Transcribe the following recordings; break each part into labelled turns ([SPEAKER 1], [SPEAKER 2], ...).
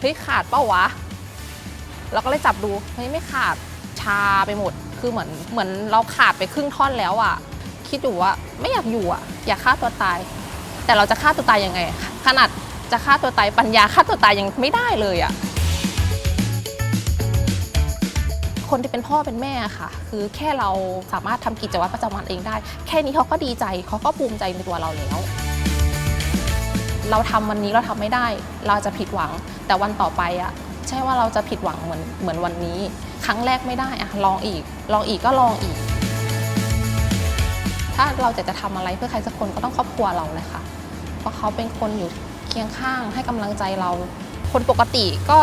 [SPEAKER 1] เฮ้ยขาดเป้าวะเราก็เลยจับดูเฮ้ยไม่ขาดชาไปหมด คือเหมือนเหมือนเราขาดไปครึ่งท่อนแล้วอะคิดอยู่ว่าไม่อยากอยู่อะอยากฆ่าตัวตาย แต่เราจะฆ่าตัวตายยังไง ขนาดจะฆ่าตัวตายปัญญาฆ่าตัวตายยังไม่ได้เลยอะคนที่เป็นพ่อเป็นแม่ค่ะ คือแค่เราสามารถทำกิจวัตรประจำวันเองได้ แค่นี้เขาก็ดีใจเขาก็ภูมิใจในตัวเราแล้ว เราทำวันนี้เราทำไม่ได้ เราจะผิดหวัง แต่วันต่อไปอะใช่ว่าเราจะผิดหวังเหมือนเหมือนวันนี้ ครั้งแรกไม่ได้อะลองอีก ลองอีกก็ลองอีก ถ้าเราจะจะทำอะไรเพื่อใครสักคนก็ต้องครอบครัวเราเลยค่ะ เพราะเขาเป็นคนอยู่เคียงข้างให้กำลังใจเรา คนปกติก็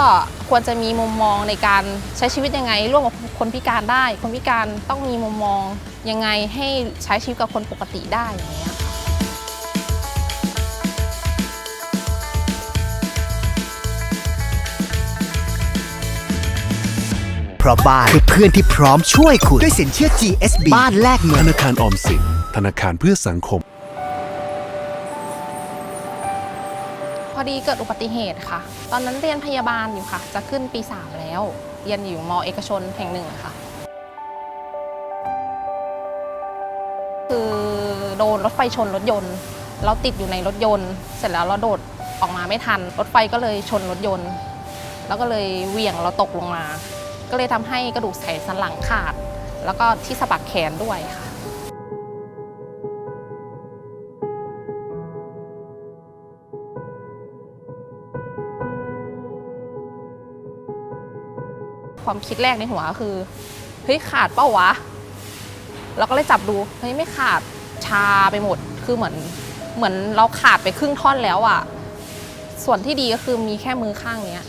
[SPEAKER 1] ควรจะมีมุมมองในการใช้ชีวิตยังไง ร่วมกับคนพิการได้ คนพิการต้องมีมุมมองยังไงให้ใช้ชีวิตกับคนปกติได้อย่างเงี้ย
[SPEAKER 2] ราะบ้านคือเพื่อนที่พร้อมช่วยคุณด้วยสินเชื่อ GSB บ้านแลกเงิ
[SPEAKER 3] ธ
[SPEAKER 2] น
[SPEAKER 3] นาคารออมสินธนาคารเพื่อสังคม
[SPEAKER 1] พอดีเกิดอุบัติเหตุค่ะ ตอนนั้นเรียนพยาบาลอยู่ค่ะ จะขึ้นปี 3 แล้ว เรียนอยู่มเอกชนแห่งหนึ่งค่ะ คือโดนรถไฟชนรถยนต์ เราติดอยู่ในรถยนต์ เสร็จแล้วเราโดดออกมาไม่ทัน รถไฟก็เลยชนรถยนต์ แล้วก็เลยเหวี่ยงเราตกลงมา ก็เลยทำให้กระดูกไขสันหลังขาด แล้วก็ที่สะบักแขนด้วยค่ะความคิดแรกในหัวก็คือเฮ้ยขาดเป้าวะเราก็เลยจับดูเฮ้ยไม่ขาดชาไปหมดคือเหมือนเหมือนเราขาดไปครึ่งท่อนแล้วอะส่วนที่ดีก็คือมีแค่มือข้างเนี้ย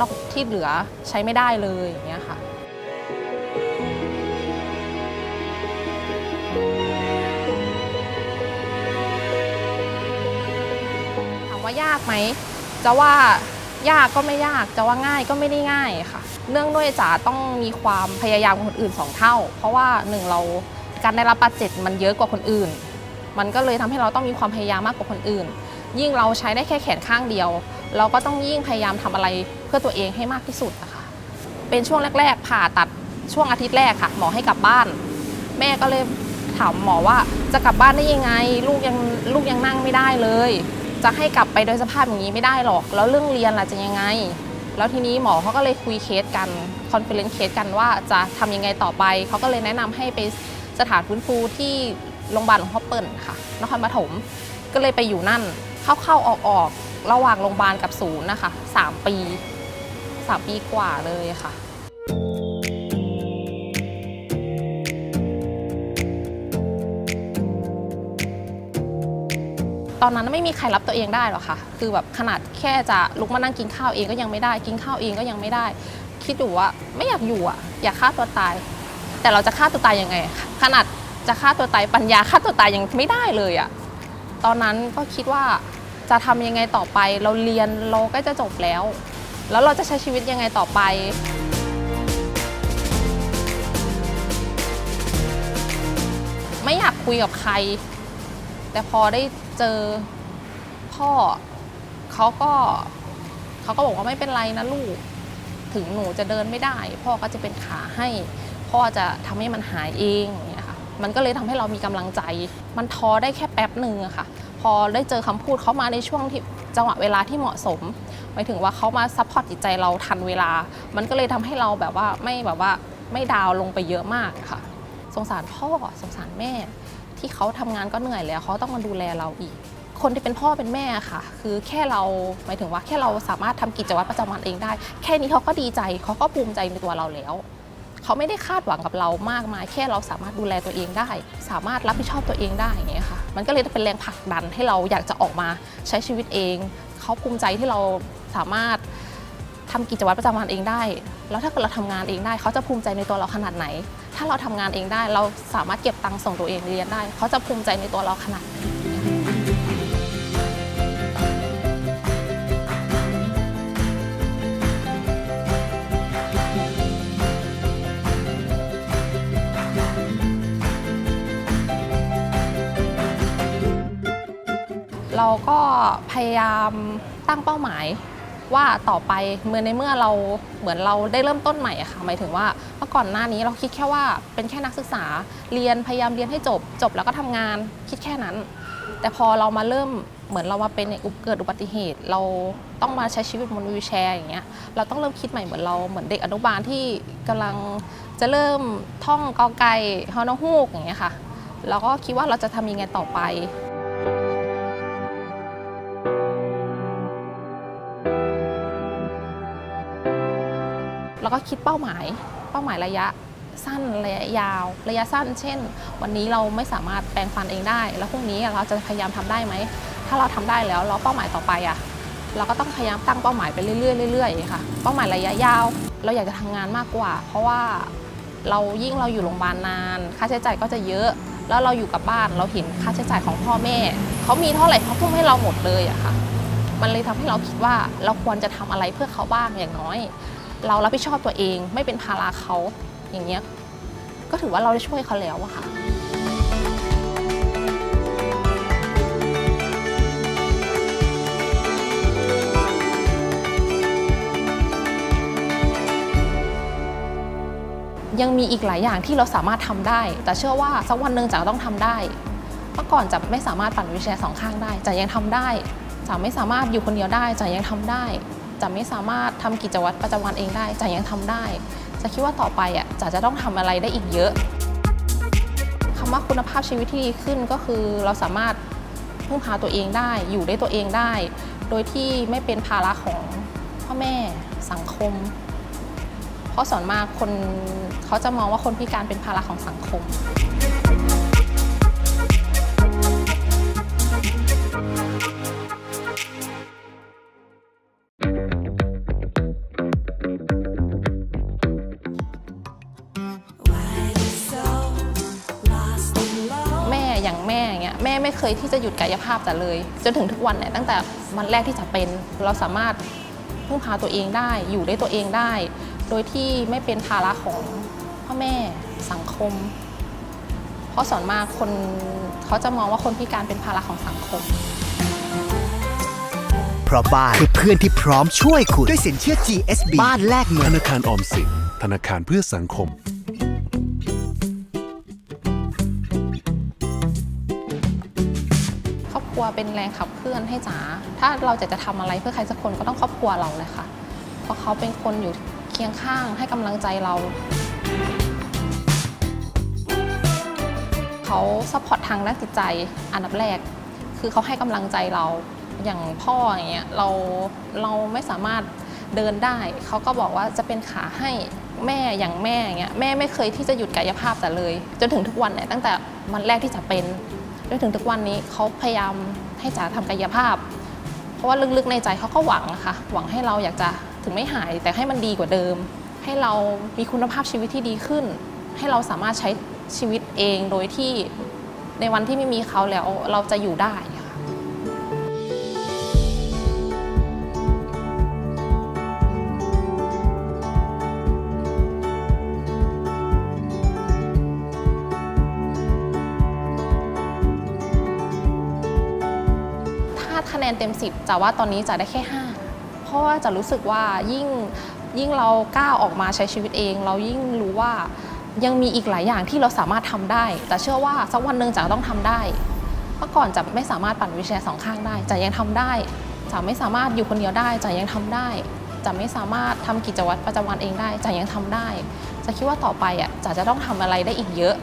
[SPEAKER 1] นอกที่เหลือใช้ไม่ได้เลยอย่างเงี้ยค่ะถามว่ายากไหมจะว่ายากก็ไม่ยากจะว่าง่ายก็ไม่ได้ง่ายค่ะ เนื่องด้วยจ๋าต้องมีความพยายามกว่าคนอื่นสองเท่า เพราะว่าหนึ่งเราการได้รับบาดเจ็บมันเยอะกว่าคนอื่น มันก็เลยทำให้เราต้องมีความพยายามมากกว่าคนอื่น ยิ่งเราใช้ได้แค่แขนข้างเดียว เราก็ต้องยิ่งพยายามทำอะไรเพื่อตัวเองให้มากที่สุดนะคะเป็นช่วงแรก ๆ ผ่าตัดช่วงอาทิตย์แรกค่ะ หมอให้กลับบ้าน แม่ก็เลยถามหมอว่าจะกลับบ้านได้ยังไง ลูกยังลูกยังนั่งไม่ได้เลย จะให้กลับไปโดยสภาพอย่างนี้ไม่ได้หรอก แล้วเรื่องเรียนล่ะจะยังไง แล้วทีนี้หมอเขาก็เลยคุยเคสกันคอนเฟลเลนซ์เคสกันว่าจะทำยังไงต่อไป เขาก็เลยแนะนำให้ไปสถานฟื้นฟูที่โรงพยาบาลหลวงพ่อเปิ่นค่ะนครปฐมก็เลยไปอยู่นั่นเข้าๆออกๆ ระหว่างโรงพยาบาลกับศูนย์นะคะสามปีสามปีกว่าเลยค่ะตอนนั้นไม่มีใครรับตัวเองได้หรอกค่ะ คือแบบขนาดแค่จะลุกมานั่งกินข้าวเองก็ยังไม่ได้ กินข้าวเองก็ยังไม่ได้ คิดอยู่ว่าไม่อยากอยู่อะ อยากฆ่าตัวตาย แต่เราจะฆ่าตัวตายยังไง ขนาดจะฆ่าตัวตายปัญญาฆ่าตัวตายยังไม่ได้เลยอะ ตอนนั้นก็คิดว่า จะทำยังไงต่อไป เราเรียนเราก็จะจบแล้ว แล้วเราจะใช้ชีวิตยังไงต่อไป ไม่อยากคุยกับใคร แต่พอได้เจอพ่อเขาก็เขาก็บอกว่าไม่เป็นไรนะลูก ถึงหนูจะเดินไม่ได้ พ่อก็จะเป็นขาให้ พ่อจะทำให้มันหายเองอย่างเงี้ยค่ะ มันก็เลยทำให้เรามีกำลังใจ มันท้อได้แค่แป๊บหนึ่งอะค่ะ พอได้เจอคำพูดเขามาในช่วงที่จังหวะเวลาที่เหมาะสมหมายถึงว่าเขามาซัพพอร์ตจิตใจเราทันเวลา มันก็เลยทำให้เราแบบว่าไม่แบบว่าไม่ดาวลงไปเยอะมากค่ะ สงสารพ่อสงสารแม่ ที่เขาทำงานก็เหนื่อยแล้วเขาต้องมาดูแลเราอีก คนที่เป็นพ่อเป็นแม่ค่ะ คือแค่เราหมายถึงว่าแค่เราสามารถทำกิจวัตรประจำวันเองได้ แค่นี้เขาก็ดีใจเขาก็ภูมิใจในตัวเราแล้วเขาไม่ได้คาดหวังกับเรามากมาย แค่เราสามารถดูแลตัวเองได้ สามารถรับผิดชอบตัวเองได้อย่างเงี้ยค่ะ มันก็เลยเป็นแรงผลักดันให้เราอยากจะออกมาใช้ชีวิตเอง เขาภูมิใจที่เราสามารถทำกิจวัตรประจำวันเองได้ แล้วถ้าเกิดเราทำงานเองได้ เขาจะภูมิใจในตัวเราขนาดไหน ถ้าเราทำงานเองได้ เราสามารถเก็บตังค์ส่งตัวเองเรียนได้ เขาจะภูมิใจในตัวเราขนาดไหน ก็พยายามตั้งเป้าหมาย ว่าต่อไปเมื่อในเมื่อเราเหมือนเราได้เริ่มต้นใหม่ค่ะหมายถึงว่าเมื่อก่อนหน้านี้เราคิดแค่ว่าเป็นแค่นักศึกษาเรียนพยายามเรียนให้จบ จบแล้วก็ทำงานคิดแค่นั้น แต่พอเรามาเริ่มเหมือนเรามาเป็นอุบเกิดอุบัติเหตุ เราต้องมาใช้ชีวิตบนวีลแชร์อย่างเงี้ยเราต้องเริ่มคิดใหม่เหมือนเราเหมือนเด็กอนุบาลที่กำลังจะเริ่มท่องกอไก่ฮอนอฮูกอย่างเงี้ยค่ะเราก็คิดว่าเราจะทำยังไงต่อไป ก็คิดเป้าหมาย เป้าหมายระยะสั้นระยะยาว ระยะสั้น เช่น วันนี้เราไม่สามารถแปลงฟันเองได้ แล้วพรุ่งนี้เราจะพยายามทำได้ไหม ถ้าเราทำได้แล้วเราเป้าหมายต่อไปอะเราก็ต้องพยายามตั้งเป้าหมายไปเรื่อยๆเรื่อยๆค่ะ เป้าหมายระยะยาว เราอยากจะทำงานมากกว่า เพราะว่าเรายิ่งเราอยู่โรงพยาบาลนาน ค่าใช้จ่ายก็จะเยอะ แล้วเราอยู่กับบ้านเราเห็นค่าใช้จ่ายของพ่อแม่ เขามีเท่าไหร่เขาทุ่มให้เราหมดเลยอะค่ะ มันเลยทำให้เราคิดว่าเราควรจะทำอะไรเพื่อเขาบ้างอย่างน้อย เรารับผิดชอบตัวเอง ไม่เป็นภาระเขาอย่างเงี้ยก็ถือว่าเราได้ช่วยเขาแล้วอะค่ะยังมีอีกหลายอย่างที่เราสามารถทำได้ แต่เชื่อว่าสักวันหนึ่งจะต้องทำได้ เมื่อก่อนจะไม่สามารถปั่นวิวแชร์สองข้างได้จะยังทำได้จะไม่สามารถอยู่คนเดียวได้จะยังทำได้ จะไม่สามารถทำกิจวัตรประจำวันเองได้จะยังทำได้ จะคิดว่าต่อไปอะจะจะต้องทำอะไรได้อีกเยอะคำว่าคุณภาพชีวิตที่ดีขึ้นก็คือเราสามารถพึ่งพาตัวเองได้ อยู่ได้ตัวเองได้ โดยที่ไม่เป็นภาระของพ่อแม่สังคม เพราะส่วนมากคนเขาจะมองว่าคนพิการเป็นภาระของสังคม เงี้ยแม่ไม่เคยที่จะหยุดกายภาพแต่เลย จนถึงทุกวันเนี่ยตั้งแต่วันแรกที่จะเป็นเราสามารถพึ่งพาตัวเองได้อยู่ได้ตัวเองได้ โดยที่ไม่เป็นภาระของพ่อแม่สังคม เพราะส่วนมากคนเขาจะมองว่าคนพิการเป็นภาระของสังคม
[SPEAKER 2] เพราะบ้านคือเพื่อนที่พร้อมช่วยคุณ ด้วยสินเชื่อ GSB บ้านแลกเงิ
[SPEAKER 3] ธ
[SPEAKER 2] น
[SPEAKER 3] นาคารออมสินธนาคารเพื่อสังคม
[SPEAKER 1] ครอบครัวเป็นแรงขับเคลื่อนให้จ๋า ถ้าเราจะจะทำอะไรเพื่อใครสักคนก็ต้องครอบครัวเราเลยค่ะ เพราะเขาเป็นคนอยู่เคียงข้างให้กำลังใจเรา เขาซัพพอร์ตทางด้านจิตใจอันดับแรก คือเขาให้กำลังใจเราอย่างพ่ออย่างเงี้ยเราเราไม่สามารถเดินได้ เขาก็บอกว่าจะเป็นขาให้แม่อย่างแม่อย่างเงี้ยแม่ไม่เคยที่จะหยุดกายภาพแต่เลย จนถึงทุกวันเนี่ยตั้งแต่วันแรกที่จะเป็น จนถึงทุกวันนี้เขาพยายามให้จ๋าทำกายภาพ เพราะว่าลึกๆในใจเขาก็หวังนะคะหวังให้เราอยากจะถึงไม่หายแต่ให้มันดีกว่าเดิม ให้เรามีคุณภาพชีวิตที่ดีขึ้น ให้เราสามารถใช้ชีวิตเองโดยที่ในวันที่ไม่มีเขาแล้วเราจะอยู่ได้ ต็ม 10จะว่าตอนนี้จะได้แค่ 5 เพราะว่าจะรู้สึกว่ายิ่งยิ่งเราก้าวออกมาใช้ชีวิตเอง เรายิ่งรู้ว่ายังมีอีกหลายอย่างที่เราสามารถทำได้ แต่เชื่อว่าสักวันหนึ่งจะต้องทำได้ เมื่อก่อนจะไม่สามารถปั่นวิแชร์สองข้างได้จะยังทำได้จะไม่สามารถอยู่คนเดียวได้จะยังทำได้จะไม่สามารถทำกิจวัตรประจำวันเองได้จะยังทำได้จะคิดว่าต่อไปอะจะจะต้องทำอะไรได้อีกเยอะ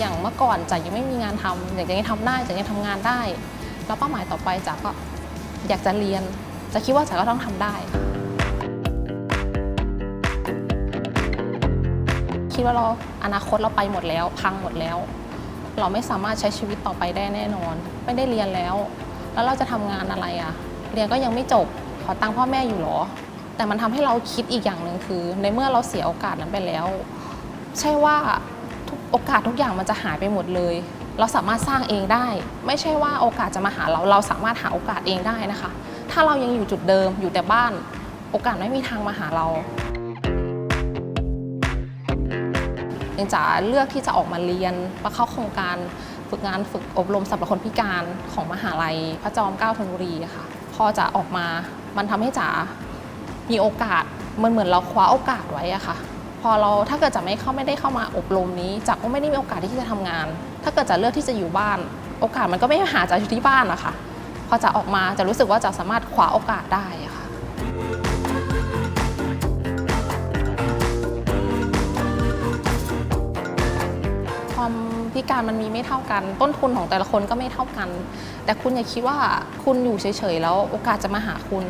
[SPEAKER 1] อย่างเมื่อก่อนจ๋ายังไม่มีงานทำอย่างยังทำได้จ๋ายังทำงานได้ แล้วเป้าหมายต่อไปจ๋าก็อยากจะเรียนจะคิดว่าจ๋าก็ต้องทำได้ คิดว่าเราอนาคตเราไปหมดแล้ว พังหมดแล้ว เราไม่สามารถใช้ชีวิตต่อไปได้แน่นอน ไม่ได้เรียนแล้ว แล้วเราจะทำงานอะไรอะเรียนก็ยังไม่จบขอตังค์พ่อแม่อยู่หรอ แต่มันทำให้เราคิดอีกอย่างหนึ่งคือ ในเมื่อเราเสียโอกาสนั้นไปแล้ว ใช่ว่า โอกาสทุกอย่างมันจะหายไปหมดเลย เราสามารถสร้างเองได้ ไม่ใช่ว่าโอกาสจะมาหาเราเราสามารถหาโอกาสเองได้นะคะ ถ้าเรายังอยู่จุดเดิมอยู่แต่บ้าน โอกาสไม่มีทางมาหาเรายังจ๋าเลือกที่จะออกมาเรียนมาเข้าโครงการฝึกงานฝึกอบรมสำหรับคนพิการของมหาลัย พระจอมเกล้าธนบุรีค่ะ พอจะออกมามันทำให้จ๋ามีโอกาสมันเหมือนเราคว้าโอกาสไว้อะค่ะ พอเราถ้าเกิดจะไม่เข้าไม่ได้เข้ามาอบรมนี้จากก็ไม่ได้มีโอกาสที่จะทำงาน ถ้าเกิดจะเลือกที่จะอยู่บ้าน โอกาสมันก็ไม่หาจากอยู่ที่บ้านอะค่ะพอจะออกมาจะรู้สึกว่าจะสามารถคว้าโอกาสได้ะค่ะความพิการมันมีไม่เท่ากัน ต้นทุนของแต่ละคนก็ไม่เท่ากัน แต่คุณอย่าคิดว่าคุณอยู่เฉยๆแล้วโอกาสจะมาหาคุณ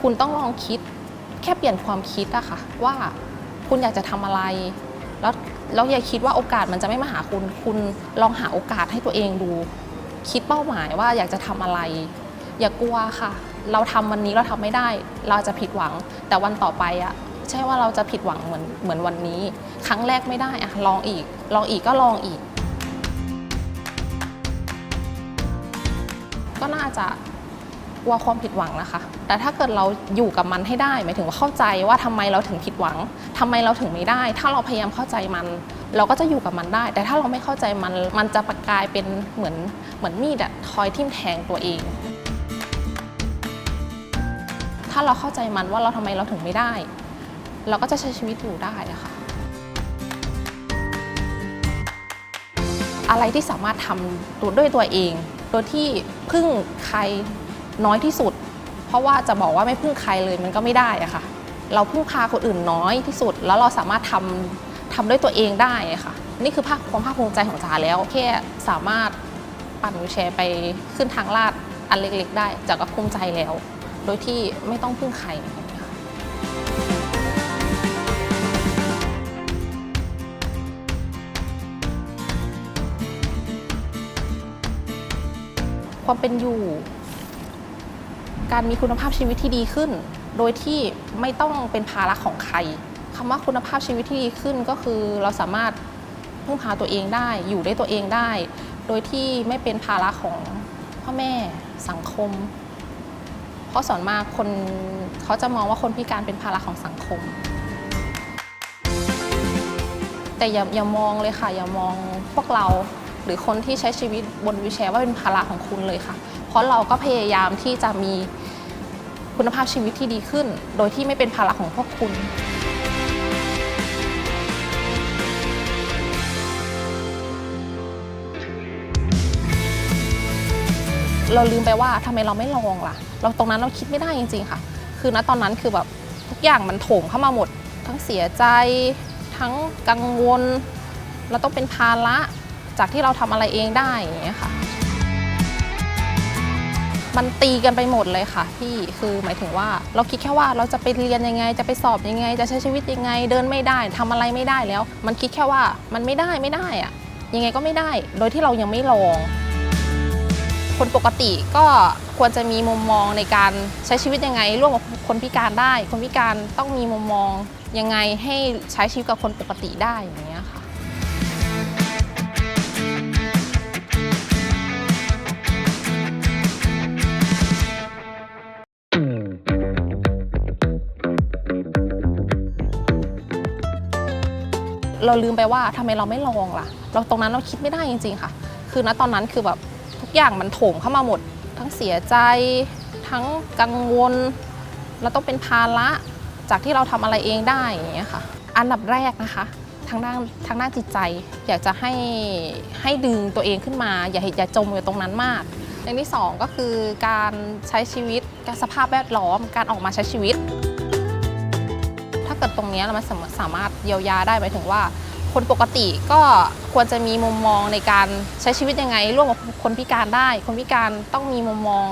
[SPEAKER 1] คุณต้องลองคิดแค่เปลี่ยนความคิดอะค่ะว่า คุณอยากจะทำอะไร แล้วแล้วอย่าคิดว่าโอกาสมันจะไม่มาหาคุณ คุณลองหาโอกาสให้ตัวเองดู คิดเป้าหมายว่าอยากจะทำอะไร อย่ากลัวค่ะ เราทำวันนี้เราทำไม่ได้ เราจะผิดหวัง แต่วันต่อไปอะใช่ว่าเราจะผิดหวังเหมือนเหมือนวันนี้ ครั้งแรกไม่ได้อะลองอีก ลองอีกก็ลองอีก ก็น่าจะ กลัวความผิดหวังนะคะ แต่ถ้าเกิดเราอยู่กับมันให้ได้ หมายถึงว่าเข้าใจว่าทำไมเราถึงผิดหวังทำไมเราถึงไม่ได้ ถ้าเราพยายามเข้าใจมัน เราก็จะอยู่กับมันได้ แต่ถ้าเราไม่เข้าใจมัน มันจะประกายเป็นเหมือนเหมือนมีดอะคอยทิ่มแทงตัวเอง ถ้าเราเข้าใจมันว่าเราทำไมเราถึงไม่ได้ เราก็จะใช้ชีวิตอยู่ได้ะค่ะอะไรที่สามารถทำตัวด้วยตัวเอง โดยที่พึ่งใคร น้อยที่สุด เพราะว่าจะบอกว่าไม่พึ่งใครเลยมันก็ไม่ได้อะค่ะ เราพึ่งพาคนอื่นน้อยที่สุด แล้วเราสามารถทำทำด้วยตัวเองได้ค่ะ นี่คือภาคความภาคภูมิใจของจ๋าแล้วแค่สามารถปั่นวิวแชร์ไปขึ้นทางลาดอันเล็กๆ ได้จ๋าก็ภูมิใจแล้ว โดยที่ไม่ต้องพึ่งใครค่ะความเป็นอยู่ การมีคุณภาพชีวิตที่ดีขึ้น โดยที่ไม่ต้องเป็นภาระของใครคำว่าคุณภาพชีวิตที่ดีขึ้นก็คือเราสามารถพึ่งพาตัวเองได้อยู่ได้ตัวเองได้ โดยที่ไม่เป็นภาระของพ่อแม่สังคม เพราะส่วนมากคนเขาจะมองว่าคนพิการเป็นภาระของสังคม แต่อย่าอย่ามองเลยค่ะ อย่ามองพวกเราหรือคนที่ใช้ชีวิตบนวีแชร์ว่าเป็นภาระของคุณเลยค่ะ ราะเราก็พยายามที่จะมีคุณภาพชีวิตที่ดีขึ้น โดยที่ไม่เป็นภาระของพวกคุณเราลืมไปว่าทำไมเราไม่ลองล่ะ เราตรงนั้นเราคิดไม่ได้จริง ๆ ค่ะ คือณตอนนั้นคือแบบทุกอย่างมันโถมเข้ามาหมด ทั้งเสียใจ ทั้งกังวล เราต้องเป็นภาระจากที่เราทำอะไรเองได้อย่างเงี้ยค่ะ มันตีกันไปหมดเลยค่ะพี่คือหมายถึงว่าเราคิดแค่ว่าเราจะไปเรียนยังไง จะไปสอบยังไง จะใช้ชีวิตยังไง เดินไม่ได้ทำอะไรไม่ได้แล้ว มันคิดแค่ว่ามันไม่ได้ไม่ได้อะยังไงก็ไม่ได้ โดยที่เรายังไม่ลอง คนปกติก็ควรจะมีมุมมองในการใช้ชีวิตยังไง ร่วมกับคนพิการได้ คนพิการต้องมีมุมมองยังไงให้ใช้ชีวิตกับคนปกติได้อย่างเงี้ย เราลืมไปว่าทำไมเราไม่ลองล่ะ เราตรงนั้นเราคิดไม่ได้จริง ๆ ค่ะ คือณตอนนั้นคือแบบทุกอย่างมันโถมเข้ามาหมด ทั้งเสียใจทั้งกังวลเราต้องเป็นภาระจากที่เราทำอะไรเองได้อย่างเงี้ยค่ะ อันดับแรกนะคะทางด้านทางด้านจิตใจ อยากจะให้ให้ดึงตัวเองขึ้นมา อย่าอย่าจมอยู่ตรงนั้นมากอย่างที่สองก็คือการใช้ชีวิตการสภาพแวดล้อมการออกมาใช้ชีวิต ตรงนี้มันสามารถสามารถเยียวยาได้หมายถึงว่า คนปกติก็ควรจะมีมุมมองในการใช้ชีวิตยังไง ร่วมกับคนพิการได้ คนพิการต้องมีมุมมอง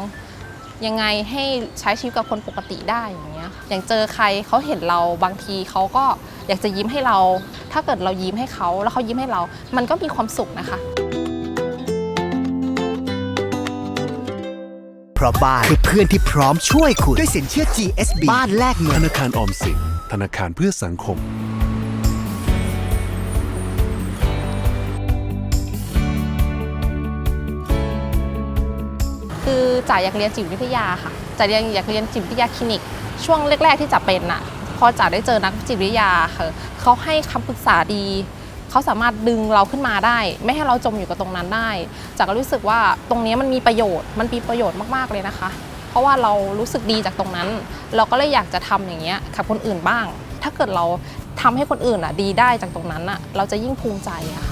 [SPEAKER 1] ยังไงให้ใช้ชีวิตกับคนปกติได้อย่างเงี้ยอย่างเจอใครเขาเห็นเราบางทีเขาก็อยากจะยิ้มให้เรา ถ้าเกิดเรายิ้มให้เขาแล้วเขายิ้มให้เรา มันก็มีความสุขนะคะ
[SPEAKER 2] เพราะบ้านคือเพื่อนที่พร้อมช่วยคุณ ด้วยสินเชื่อ GSB บ้านแลกเงิน
[SPEAKER 3] ธ
[SPEAKER 2] นา
[SPEAKER 3] คารออมสิน ธนาคารเพื่อสังคม
[SPEAKER 1] คือจ๋าอยากเรียนจิตวิทยาค่ะจ๋าอยากอยากเรียนจิตวิทยาคลินิก ช่วงแรก ๆที่จ๋าเป็นอะพอจ๋าได้เจอนักจิตวิทยาค่ะเขาให้คำปรึกษาดีเขาสามารถดึงเราขึ้นมาได้ ไม่ให้เราจมอยู่กับตรงนั้นได้จ๋าก็รู้สึกว่าตรงนี้มันมีประโยชน์มันมีประโยชน์มากๆเลยนะคะ เพราะว่าเรารู้สึกดีจากตรงนั้น เราก็เลยอยากจะทำอย่างเงี้ยกับคนอื่นบ้าง ถ้าเกิดเราทำให้คนอื่นอะดีได้จากตรงนั้นอะเราจะยิ่งภูมิใจอะค่ะ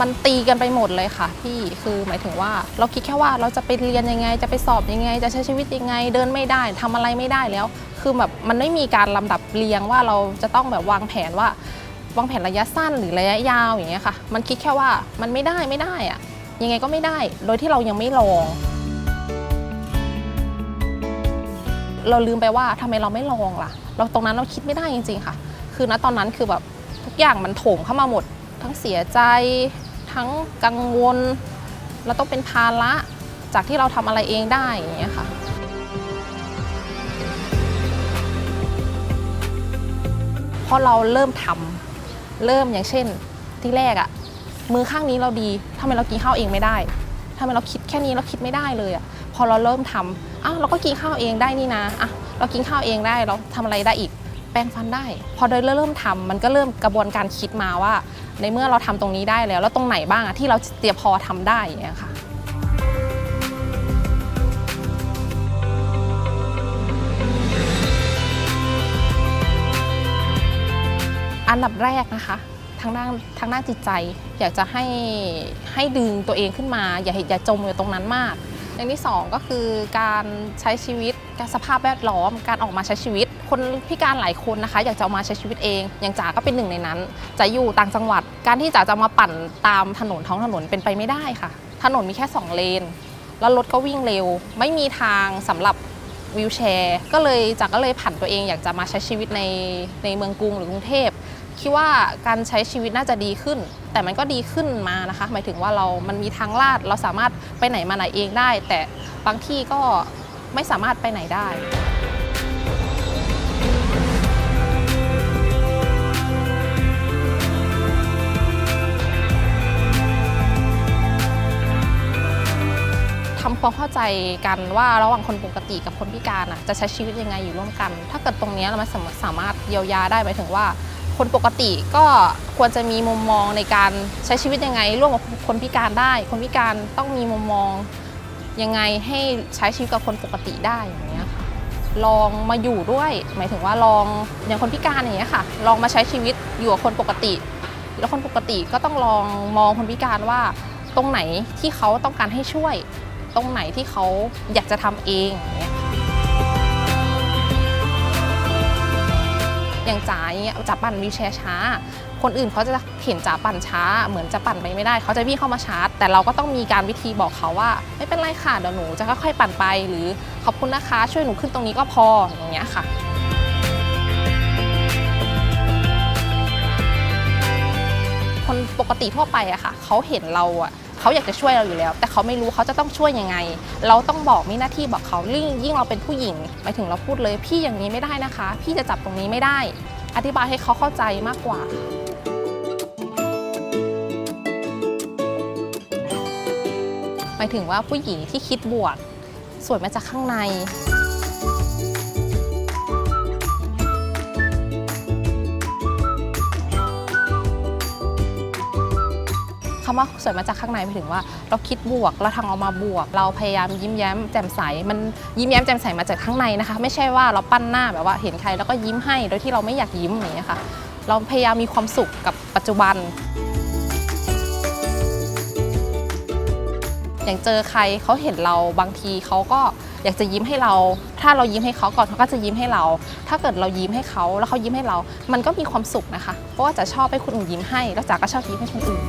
[SPEAKER 1] มันตีกันไปหมดเลยค่ะพี่คือหมายถึงว่า เราคิดแค่ว่าเราจะไปเรียนยังไง จะไปสอบยังไง จะใช้ชีวิตยังไง เดินไม่ได้ทำอะไรไม่ได้แล้ว คือแบบมันไม่มีการลำดับเรียงว่าเราจะต้องแบบวางแผนว่าวางแผนระยะสั้นหรือระยะยาวอย่างเงี้ยค่ะ มันคิดแค่ว่ามันไม่ได้ไม่ได้อะยังไงก็ไม่ได้ โดยที่เรายังไม่ลอง เราลืมไปว่าทำไมเราไม่ลองล่ะ เราตรงนั้นเราคิดไม่ได้จริง ๆ ค่ะ คือณตอนนั้นคือแบบทุกอย่างมันโถมเข้ามาหมด ทั้งเสียใจ ทั้งกังวล เราต้องเป็นภาระจากที่เราทำอะไรเองได้อย่างเงี้ยค่ะพอเราเริ่มทำเริ่มอย่างเช่น ที่แรกอะมือข้างนี้เราดีทำไมเรากินข้าวเองไม่ได้ทำไมเราคิดแค่นี้เราคิดไม่ได้เลยอะพอเราเริ่มทำอ้าวเราก็กินข้าวเองได้นี่นะอะเรากินข้าวเองได้เราทำอะไรได้อีก ปรงฟันได้ พอเดินเริ่มทำมันก็เริ่มกระบวนการคิดมาว่า ในเมื่อเราทำตรงนี้ได้แล้ว แล้วตรงไหนบ้างที่เราเตรียมพอทำได้อย่างเงี้ยค่ะอันดับแรกนะคะทางด้านทางด้านจิตใจ อยากจะให้ให้ดึงตัวเองขึ้นมา อย่าอย่าจมอยู่ตรงนั้นมาก อย่างที่สองก็คือการใช้ชีวิตการสภาพแวดล้อม การออกมาใช้ชีวิต คนพิการหลายคนนะคะ อยากจะออกมาใช้ชีวิตเอง อย่างจ๋าก็เป็นหนึ่งในนั้นจะอยู่ต่างจังหวัด การที่จ๋าจะมาปั่นตามถนนท้องถนนเป็นไปไม่ได้ค่ะ ถนนมีแค่สองเลน แล้วรถก็วิ่งเร็ว ไม่มีทางสำหรับวิวแชร์ก็เลยจ๋าก็เลยผันตัวเองอยากจะมาใช้ชีวิตในในเมืองกรุงหรือกรุงเทพคิดว่าการใช้ชีวิตน่าจะดีขึ้น แต่มันก็ดีขึ้นมานะคะ หมายถึงว่าเรา มันมีทางลาด เราสามารถไปไหนมาไหนเองได้ แต่บางที่ก็ไม่สามารถไปไหนได้ ความเข้าใจกันว่าระหว่างคนปกติกับคนพิการน่ะจะใช้ชีวิตยังไงอยู่ร่วมกัน ถ้าเกิดตรงนี้เรามาสามารถเยียวยาได้หมายถึงว่า คนปกติก็ควรจะมีมุมมองในการใช้ชีวิตยังไง ร่วมกับคนพิการได้ คนพิการต้องมีมุมมองยังไงให้ใช้ชีวิตกับคนปกติได้อย่างเงี้ยค่ะลองมาอยู่ด้วย หมายถึงว่าลองอย่างคนพิการอย่างเงี้ยค่ะ ลองมาใช้ชีวิตอยู่กับคนปกติ แล้วคนปกติก็ต้องลองมองคนพิการว่าตรงไหนที่เขาต้องการให้ช่วย ตรงไหนที่เขาอยากจะทำเองอย่างเงี้ยอย่างจ๋าเงี้ยจ๋าปั่นวีแชร์ช้า คนอื่นเขาจะเห็นจ๋าปั่นช้า เหมือนจะปั่นไปไม่ได้ เขาจะวิ่งเข้ามาชาร์จ แต่เราก็ต้องมีการวิธีบอกเขาว่า ไม่เป็นไรค่ะเดี๋ยวหนูจะค่อยๆปั่นไป หรือขอบคุณนะคะช่วยหนูขึ้นตรงนี้ก็พออย่างเงี้ยค่ะคนปกติทั่วไปอะค่ะเขาเห็นเราอะ เขาอยากจะช่วยเราอยู่แล้ว แต่เขาไม่รู้เขาจะต้องช่วยยังไง เราต้องบอกมีหน้าที่บอกเขายิ่งยิ่งเราเป็นผู้หญิงหมายถึงเราพูดเลย พี่อย่างนี้ไม่ได้นะคะ พี่จะจับตรงนี้ไม่ได้ อธิบายให้เขาเข้าใจมากกว่าหมายถึงว่าผู้หญิงที่คิดบวกสวยมาจากข้างใน คำว่าสวยมาจากข้างในหมายถึงว่า เราคิดบวกเราทำออกมาบวก เราพยายามยิ้มแย้มแจ่มใสมันยิ้มแย้มแจ่มใสมาจากข้างในนะคะ ไม่ใช่ว่าเราปั้นหน้าแบบว่าเห็นใครแล้วก็ยิ้มให้โดยที่เราไม่อยากยิ้มอย่างเงี้ยค่ะ เราพยายามมีความสุขกับปัจจุบันอย่างเจอใครเขาเห็นเราบางทีเขาก็อยากจะยิ้มให้เรา ถ้าเรายิ้มให้เขาก่อนเขาก็จะยิ้มให้เรา ถ้าเกิดเรายิ้มให้เขาแล้วเขายิ้มให้เรา มันก็มีความสุขนะคะ เพราะว่าจะชอบให้คนอื่นยิ้มให้ แล้วจ๋าก็ชอบยิ้มให้คนอื่น